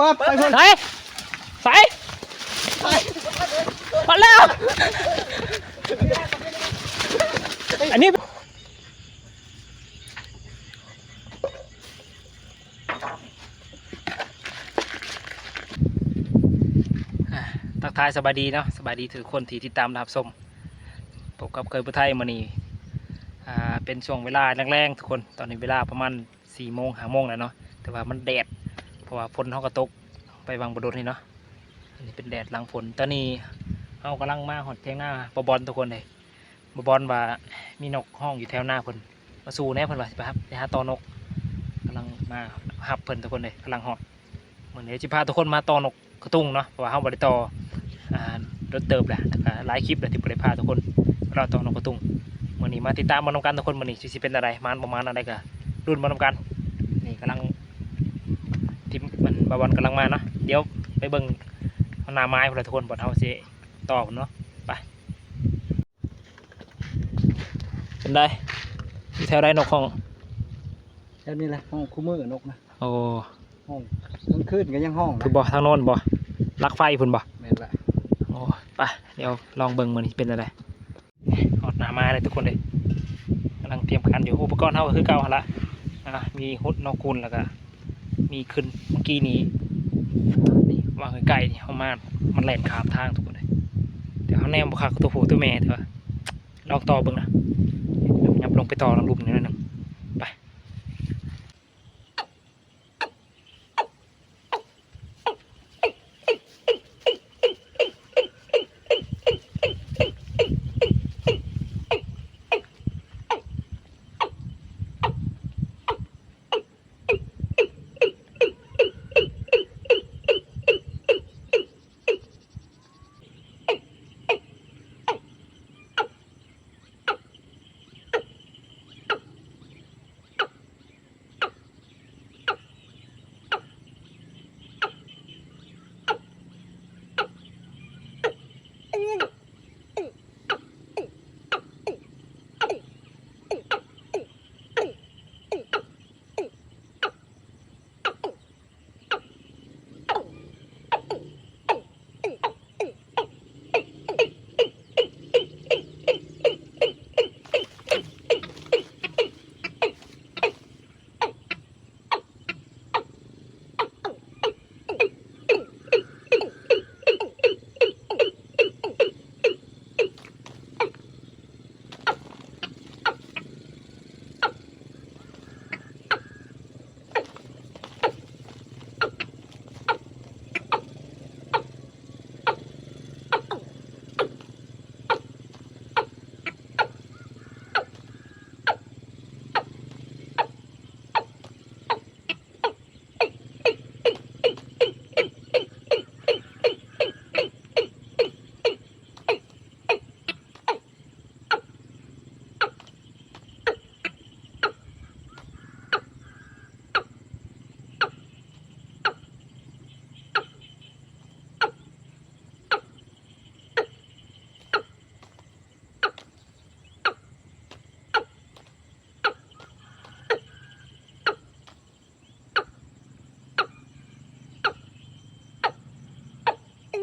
ป๊บไปเพิ่นใส่ใส่มาแล้ว อันนี้อ่าทักทายสบายดีเนาะสบายดีถือคนที่ติดตามรับชมพบกับเคยพุทไทยมานี่อ่าเป็นช่วงเวลาแรงๆทุกคนตอนนี้เวลาประมาณสี่โมงห้าโมงแล้วเนาะแต่ว่ามันแดดเพ ราะว่าฝนเขาก็ตกไปบางบดดนี่เนาะอันนี้เป็นแดดหลังฝนตอนนี้เขากำลังมาหอดเทียงหน้าบอบอลทุกคนเลยบอบอลว่ามีนกห้องอยู่แถวหน้าเพิ่นมาสู่แน่เพิ่นว่าสิไปครับไปหาตอนกกำลังมาหับเพิ่นทุกคนเลยกำลังหอดเหมือนเดี๋ยวจะพาทุกคนมาตอนกกระตุ้งเนาะเพราะว่าเฮาบริตอรถเติบแหละหลายคลิปเลยที่บริพาทุกคนเราต้อนกกระตุ้งมื่อนี้มาติดตามมานำกันทุกคนมื่อนี้สิเป็นอะไรมันประมาณอะไรก็รุ่นมานำกันนี่กำลัง มมันบาบอลกำลังมาเนาะเดี๋ยวไปเบิ่งหน้าไม้พวกเราทุกคนบอลเฮาสิต่อพุ่นเนาะไปเป็นได้อยู่แถวได้นกของแค่นี้แหละห้องคู่มือนกนะโอ้ห้องกลางคืนก็ยังห้องนะคือบ่ทางโน้นบ่ลักไฟพุ่นบ่แม่นละโอ้ยไปเดี๋ยวลองเบิ่งมันเป็นอะไรหอดหนามาเลยทุกคนเลยกำลังเตรียมการอยู่อุปกรณ์เท่าก็คือเก่าหั่นละอะมีฮุดนอกกุลแล้วก็ มีขึ้นเมื่อกี้นี้นี่วางไกลๆนี่เขามามันแหลนขามทางทุกคนเลยเดี๋ยวเขาแนมบุคคลตัวผู้ตัวแม่เถอะลองต่อเบิ่งนะยับลงไปต่อลำลุมนิดนึง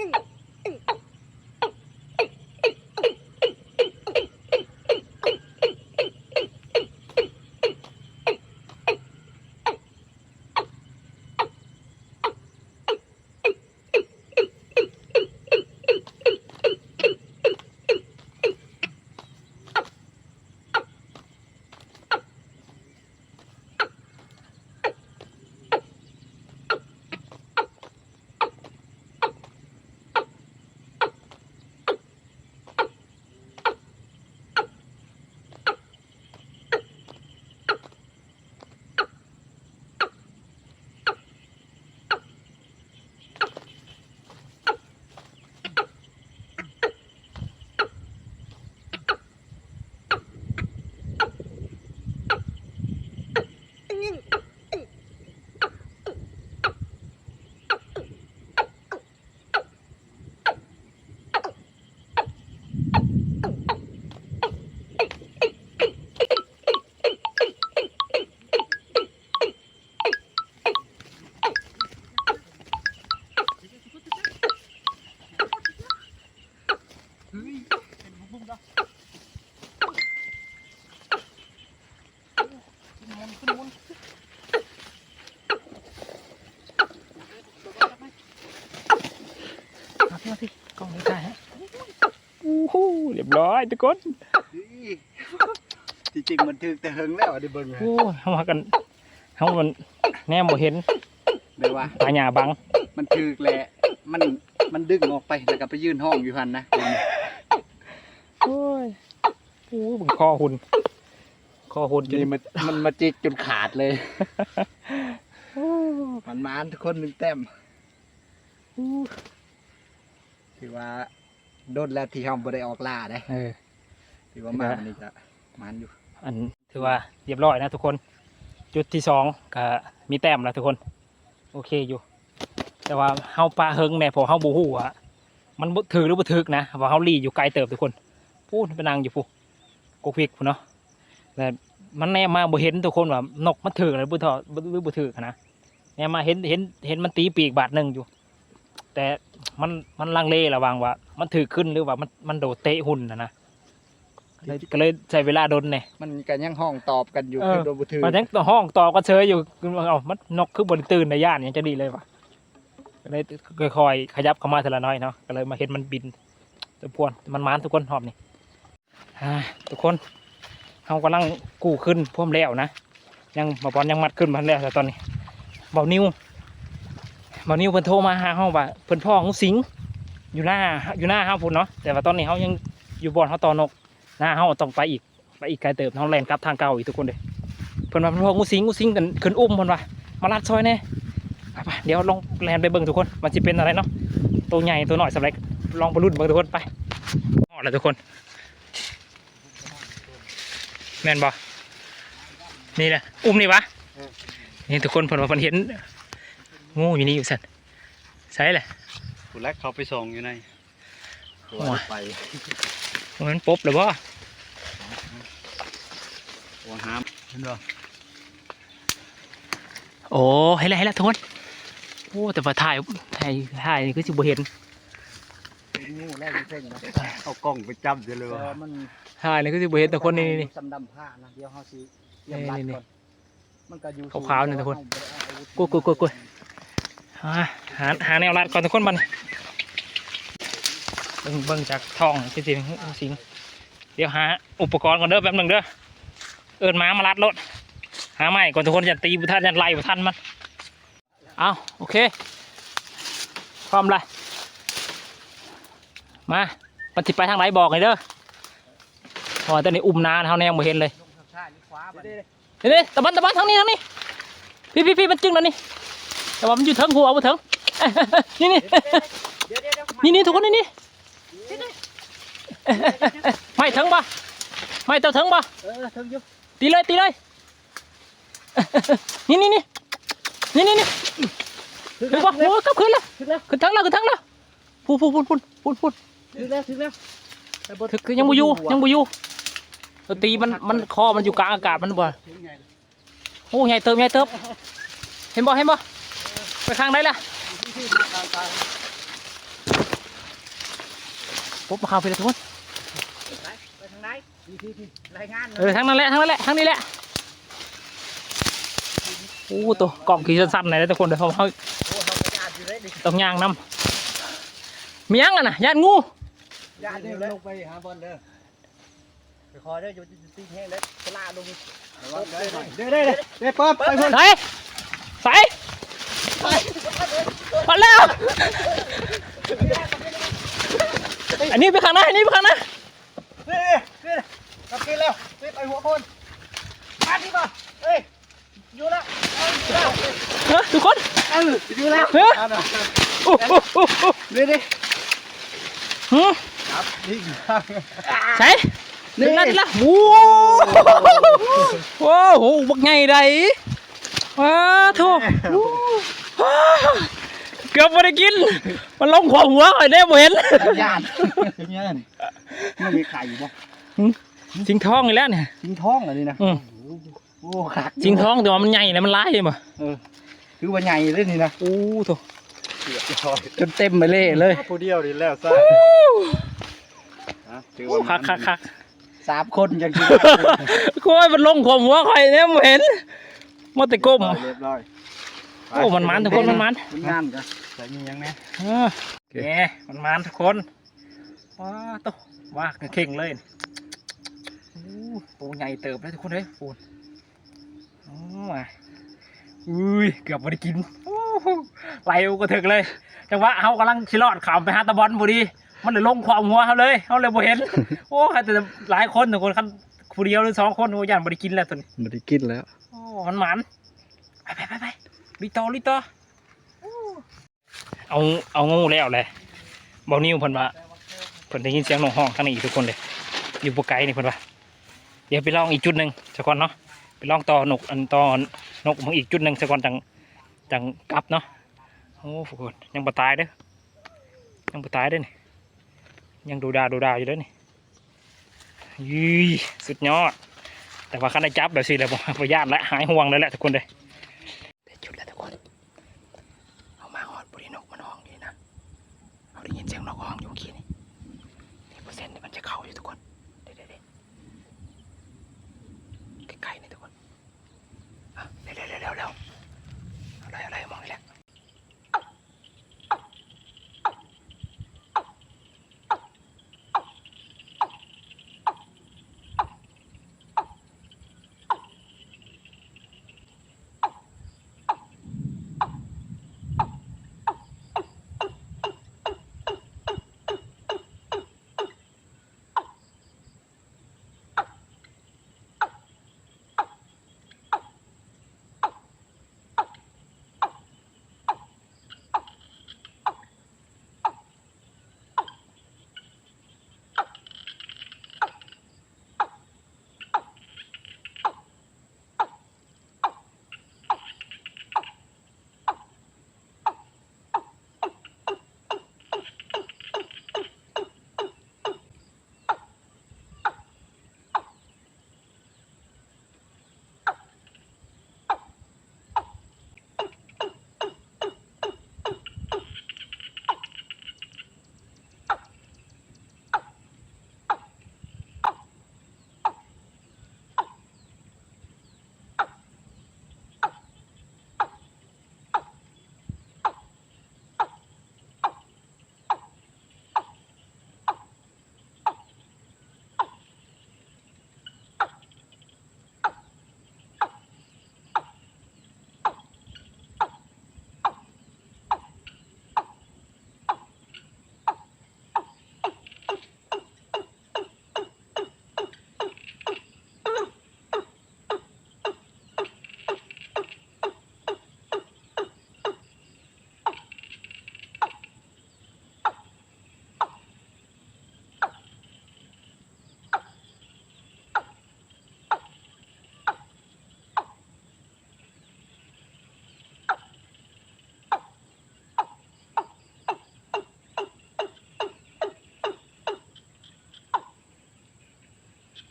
you. รียบร้อยทุกคนที่จริงมันถึกแต่เฮิงแล้วอะได้เบิ่งโอ้ยเขามากันเขามันแน่บ่เห็นเลยว่าปลาหยาบัง มันถึกแหละมันมันดึงออกไปแล้วก็ไปยื่นห้องอยู่หั่นนะโอ้ยโอ้ยบึงคอหุ่นคอหุ่นจนนี่มันมันมาจิกจนขาดเลยมันมานทุกคนหนึ่งแต้มถือว่า โดนแล้วที่เฮาบ่ได้ออกล่าได้เออ ถือว่ามาวันนี้ก็มันอยู่อันถือว่าเรียบร้อยนะทุกคน จุดที่สองก็มีแต้มแล้วทุกคน โอเคอยู่ แต่ว่าเฮาปลาเฮิงเนี่ยพอเฮาบูฮู้อะมันบ่ถือหรือบ่ถือนะว่าเฮาลีอยู่ไกลเติบทุกคนพูดไปนั่งอยู่พูกกพิกพูเนาะแต่มันแน่มาบ่เห็นทุกคนว่านกมันถือหรือบ่ถอหรือบ่ถือนะแน่มาเห็นเห็นเห็นมันตีปีกบาทหนึ่งอยู่ แต่มันมันลังเลระหวังว่า มันถือขึ้นหรือว่ามันมันโดดเตะหุ่นนะนะเลยก็เลยใช้เวลาโดนเนี่ยมันก็ยังห้องตอบกันอยู่เออคือโดนบุถือมันยังต่อห้องต่อก็เชยอยู่เอามันนกคือบนตื่นในย่านยังจะดีเลยวะก็เลยค่อยๆขยับเข้ามาทีละน้อยเนาะก็เลยมาเห็นมันบินตัวพวนมันมานทุกคนหอบนี่อ่าทุกคนเขากำลังกู้ขึ้นพ่วมแล้วนะยังมาบอลยังมัดขึ้นมาแล้วแต่ตอนนี้เบานิ้วเบานิ้วเพิ่นโทรมาหาเฮาว่าเพิ่นพ่องูสิงอยู่หน้าอยู่หน้าเฮาพุ่นเนาะแต่ว่าตอนนี้เฮายังอยู่บอนเฮาต่อนกหน้าเฮาต้องไปอีกไปอีกไกลเติบเฮาแล่นกลับทางเก่าอีกทุกคนเลยเพิ่นว่าเพิ่นพวกงูสิงงูสิงกันขึ้นอุ้มเพิ่นว่ามาลัดซอยแน่ไปเดี๋ยวลองแลนไปเบิ่งทุกคนมันจะเป็นอะไรเนาะตัวใหญ่ตัวน้อยสำหรับลองไปรุ่นเบิ่งทุกคนไปฮอดแล้วทุกคนแม่นบ่นี่แหละอุ้มนี่วะนี่ทุกคนเพิ่นว่าเพิ่นเห็น งูอยู่นี่อยู่สั่นใช่แหละผู้แรกเขาไปส่งอยู่ในโอ้ยไปมันปุ๊บเลยบ่หัวหามเห็นบ่โอ้เห็นแล้วเห็นแล้วทุกคนโอ้แต่ว่าถ่ายถ่ายถ่ายนี่คือสิบ่เห็นเป็นงูแรกเส้นนะเอากล้องไปจับเดี๋ยวเลยว่ามันถ่ายนี่คือสิบ่เห็นแต่คนนี่นี่สำดำผ้านะเดี๋ยวเฮาสิเตรียมรัดนี่ก่อนมันก็อยู่ขาวๆนี่ทุกคนเฮาบ่ได้เอาอาวุธกดกดกดกด หาหาแนวรัดก่อนทุกคนบันเบิ่งเบิ่งจากทองจริงๆสิงเดี๋ยวหาอุปกรณ์ก่อนเด้อแป๊บหนึ่งเด้อเอิญม้ามารัดรถหาไม้ก่อนทุกคนอย่าตีบุท่านอย่าไล่บุท่านมันเอาโอเคพร้อมเลยมามันติดไปทางไหนบอกหน่อยเด้อพราะว่าตอนนี้อุ้มนานเขาแนวไม่เห็นเลยลงซ้ายวเดี๋ยวตะบันตะบันทางนี้ทางนี้พี่พี่พี่มันจึงแล้วนี่ แต่ว่ามันอยู่เถิงหัวเอาไปเถิงนี่นี่เดี๋ยวเดี๋ยวเดี๋ยวนี่นี่ทุกคนนี่นี่ไม่เถิงปะไม่เต่าเถิงปะเออถึงอยู่ตีเลยตีเลยนี่นี่นี่นี่นี่นี่ถึงถึแล้งวปะโอ้ยกลับขึ้นแล้วถึงแล้วขึ้นเถิงแล้วขึ้นเถิงแล้วพูดพูดพูดพูดพูดพูดถึงแล้วถึงแล้วแต่บ่ถึงคือยังบูอยู่ยังบูอยู่ตัวตีมันมันคอมันอยู่กลางอากาศมันบ่ถึงไงโอ้ใหญ่เติบใหญ่เติบเห็นบ่เห็นบ่ ไปข้างไหนล่ะที่ทางการปุ๊บมาเข้าไปเลยทุกคนไปไปทางไหนที่ที่ที่รายงานเออทางนั้นแหละทางนั้นแหละทางนี้แหละโอ้ตัวกล่องขี่สั้นๆหน่อยนะทุกคนเดี๋ยวเขาเขาโอ้เขาไปญาติอยู่เลยดิต้องย่างน้ำมีย่างกันนะย่านงูญาติอยู่เลยลงไปหาบอลเด้อไปคอยเด้ออยู่ตีแห้งเลยสลาลงระวังเด้อเด้อเด้อเด้อเด้อเปิดไปเพิ่นใส่ใส่มา แล้ว อันนี้ไปข้างหน้าอันนี้ไปข้างหน้านี่นี่กลับกินแล้วนี่ไปหัวคนมาที่บ่เอ้ยอยู่แล้วเอาอยู่แล้วเฮ้ยทุกคนเอออยู่แล้วเฮ้ยเอาหน่อยโอ้โหโอ้โหนี่ดิหืมครับนี่ใส่นี่ละนี่ละโอ้โหโอ้โหบักใหญ่ใดว้าโถว้า เกือบไม่ได้กิน มันลงขวาหัวไอ้เนี่ยบ่เห็นญาติเงี้ยนี่ไม่มีไข่บ่จิงทองอีกแล้วเนี่ยทิ้งท้องอันนี้นะอืมโอ้ขักจิงทองแต่ว่ามันใหญ่นะมันร้ายเลยบ่เออคือว่าใหญ่เลยนี่นะโอ้โถจนเต็มไปเลยเลยผู้เดียวนี่แล้วซะฮะถือโอ้ว่าคักคักคักสามคนยังกินโอ้ยมันลงขวาหัวใครเนี่ยบ่เห็นมาแต่ก้มเรียบร้อย โอ้มันมันทุกคนมันมันมันงานกันใส่มียังไงเออแหมมันมานทุกคนว้าโตว่าเข่งเลยโอ้ปูใหญ่เติบเลยทุกคนเลยปูนโอ้มาอุ้ยเกือบไม่ได้กินโอ้โหไหลอุกระถึกเลยจังหวะเขากำลังชิลอดขามไปหาตะบอลพอดี มันเลยลงความหัวเขาเลยเขาเลยบ่เห็น โอ้แต่หลายคนทุกคนคันผู้เดียวหรือสองคนโอ้ยันบ่ได้กินแล้วตัวนี้ไม่ได้กินแล้ว โอ้มันหมันไปไปไปไป ลุยต่อลุยต่อเอาเอางูแล้วแหละบานิ้วเพิ่นว่าเพิ่นได้ยินเสียงนกห้องข้างนี้อีกทุกคนเลย อยู่บ่ไกลนี่เพิ่นว่าเดี๋ยวไปลองอีกจุดหนึ่งสักก่อนเนาะไปลองต่อนกอันต่อนกมึงอีกจุดหนึ่งสักก่อนจังจังกลับเนาะโอ้ทุกคนยังบ่ตายเด้อยังบ่ตายเด้อนี่ยังดูดาดูดาอยู่เด้อนี่ยี่สุดยอดแต่ว่าคันได้จับแบบสิเลยผมพยานและหายห่วงเลยแหละทุกคนเลยได้จุดแล้วทุกคนเอามาหอดบรินกมันห้องนี่นะ เอาได้ยิน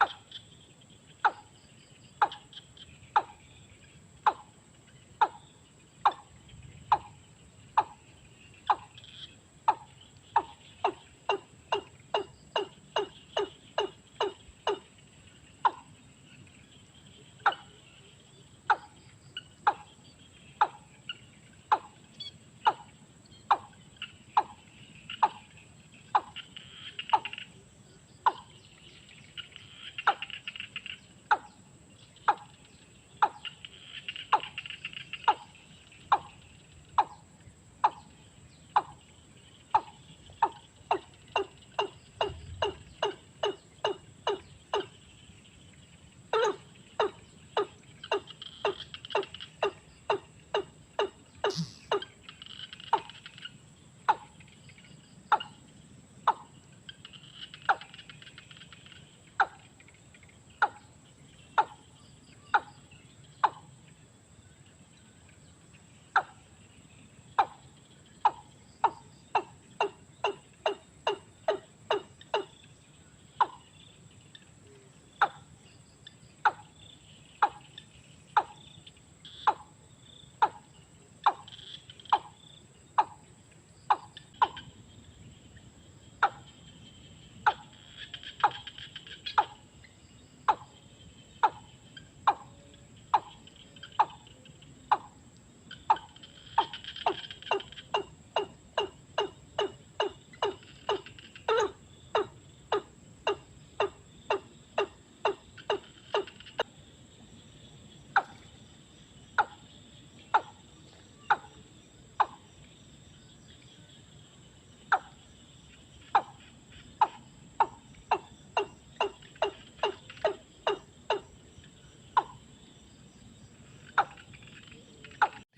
Oh.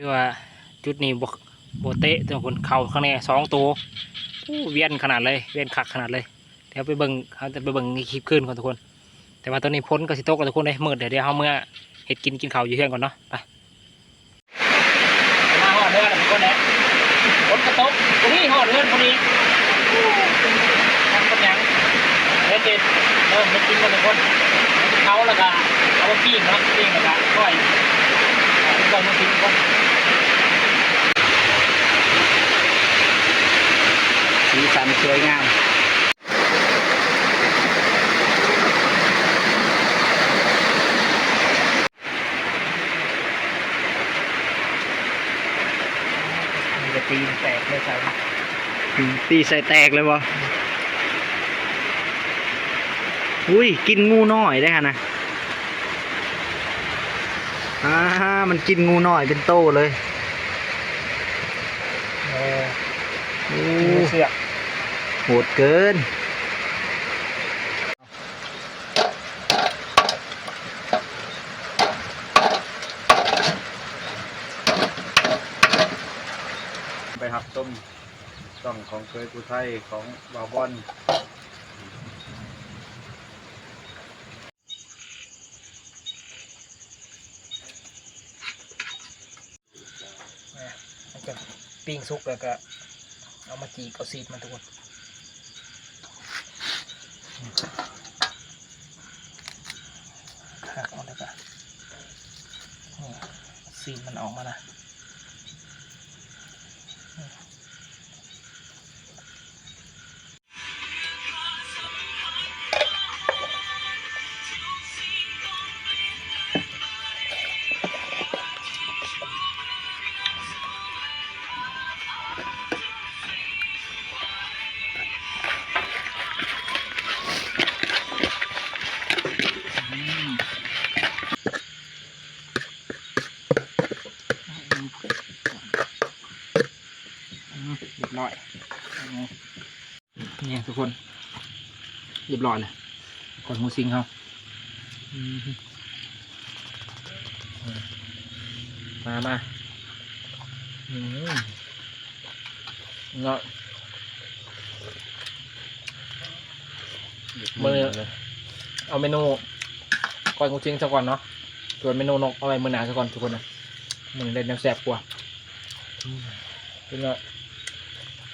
คือว่าจุดนี้บโบเตะทุกคนเข่าข้างในสองตัวเวียนขนาดเลยเวียนคักขนาดเลยเดี๋ยวไปเบิ่งเขาจะไปเบิ่งคลิปขึ้นก่อนทุกคน แต่ว่าตอนนี้พ้นก็สิโตกับทุกคนเลยมืดเดี๋ยวเดี๋ยวเขาเมื่อเห็ดกินกินเข้าอยู่เพื่อนก่อนเนาะไปมาหอดเดือนทุกคนเลยพ้นกระตกตรงนี้หอดเดือนพอดีอู้ทำกันยังเฮ็ดเด็ดเริ่มเฮ็ดกินกันทุกคนเขาแล้วก็เอาปปิ้งเนาะปิ้งแล้วก็ก้อย ก่อนมากินก่อนสีสันสวยงามมันจะตีนแตกเลยใช่ไหมตีใส่แตกเลยวะอุ้ย กินงูน้อยได้ฮะนะ อ่ามันกินงูน้อยเป็นโตเลยโอ้โอ้เสือกโหดเกิน ไปหับต้มต้องของเคยกูไทยของบาวบอนมัน ปิ้งซุกแล้วก็เอามาจีกเอาซีดมาทุกคนหักออกเลยก็นี่ซีดมันออกมานะ รียบร้อยนี่ทุกคนเรียบร้อยเลยก่อนหมูซิงเขาอืมมามาอืมเนาะมือเอาเมนูก่อนกูจิ้งซะก่อนเนาะส่วนเมนูนกเอาไว้มือหนาซะก่อนทุกคนนะมือเล่นน้ำแสบกว่าเป็นไง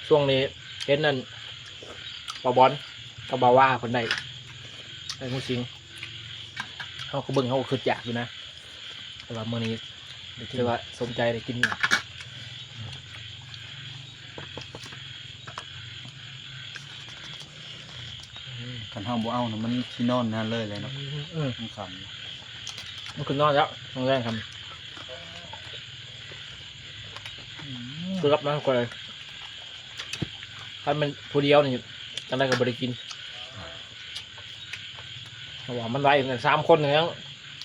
ช่วงนี้เห็นนั่นปาบอลกับบาว่าคนใดไอ้กูจิ้งเขาก็เบิ่งเขาก็คืออยากอยู่นะ แต่ว่ามือนี้ถือว่าสมใจได้กินอยู่ขันห้าบ่เอานะมันที่นอนนั่นเลยเลยเนาะอืมมันขมันคือนอนแล้วตรงแรกครับคือรับมาก่อนเลย ถ้ามันผู้เดียวนี่จังได้กับบริกินเพราะว่ามันไว้เหมือนกันสามคนอย่างเงี้ย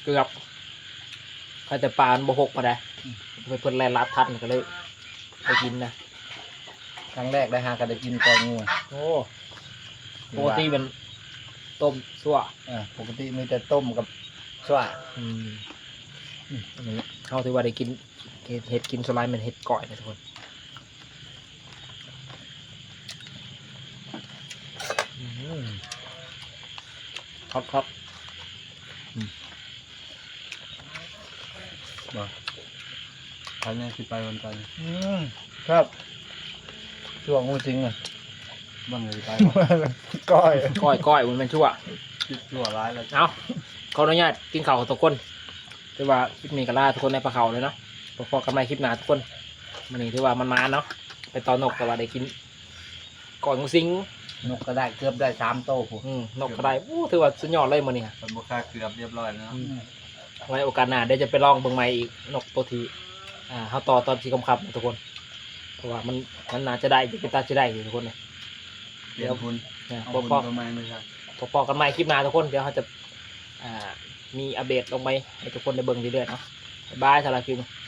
เกือบใครแต่ปลามันบกหกมาได้ไปเพิ่นแลนลัดทันก็เลยไปกินนะำครั้งแรกได้หากันได้กินกองูโอ้ปกติเป็นต้มซั่วอ่าปกติมีแต่ต้มกับสวะอืมอืมอันนี้เขาถือว่าได้กินเห็ดเห็ดกินสไลด์มันเห็ดก่อยนะทุกคนอืม ครับครับครั้งนี้คือไปวันจันทร์อืมครับช่วงงูจริงอะบ้างเลยไปก้อยก้อยก้อยมันเป็นชั่วชั่วร้ายแล้วเอาขออนุญาตกินข้าวกับทุกคนถือว่าคลิปนี้ก็ล่าทุกคนในปลาเขาเลยเนาะพอๆกันใหม่คลิปหน้าทุกคนมันนี่ถือว่ามันมาเนาะไปตอนนกแต่ว่าได้กินก่อนงูสิง นกก็ได้เกือบได้สามโตผมอืมนกก็ได้อู้ถือว่าสุดยอดเลยมันนี่เป็นบุค่าเกือบเรียบร้อยแล้วไว้โอกาสหน้าเดี๋ยวจะไปลองเบิ่งใหม่อีกนกตัวทีอ่าเขาต่อตอนสีคำคับนะทุกคน เพราะว่ามันมันน่าจะได้อยู่เป็นตาจะได้อยู่ทุกคนเลยเปลี่ยนทุนนะเอาพอทุนพอประมาณนี้ครับพอพอกันใหม่คลิปหน้าทุกคน เดี๋ยวเขาจะอ่ามีอัปเดตลงไปให้ทุกคนได้เบิ่งเรื่อยๆเนาะบ๊ายบายสำหรับคลิปนี้